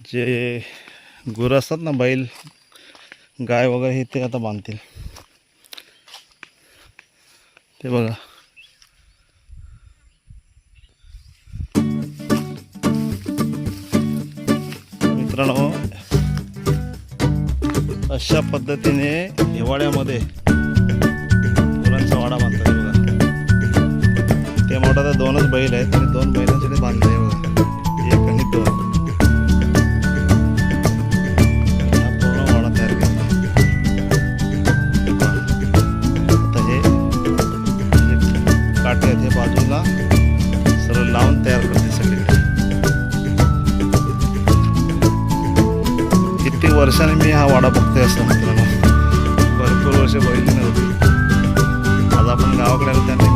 जे गुरं असतात ना बैल गाय वगैरे हे ते आता बांधतील. ते बघा. मित्रांनो अशा पद्धतीने हिवाळ्यामध्ये गुरांचा वाडा बांधतात बघा. ते मोठा तर दोनच बैल आहेत आणि दोन बैलांसाठी बांधले बघा. काटे आहेत हे बाजूला. सरळ लावून तयार करते सगळीकडे. किती वर्षाने मी हा वाडा बघतोय असं मित्रांनो. भरपूर वर्ष बघितली नव्हती. आज आपण गावाकडे आलो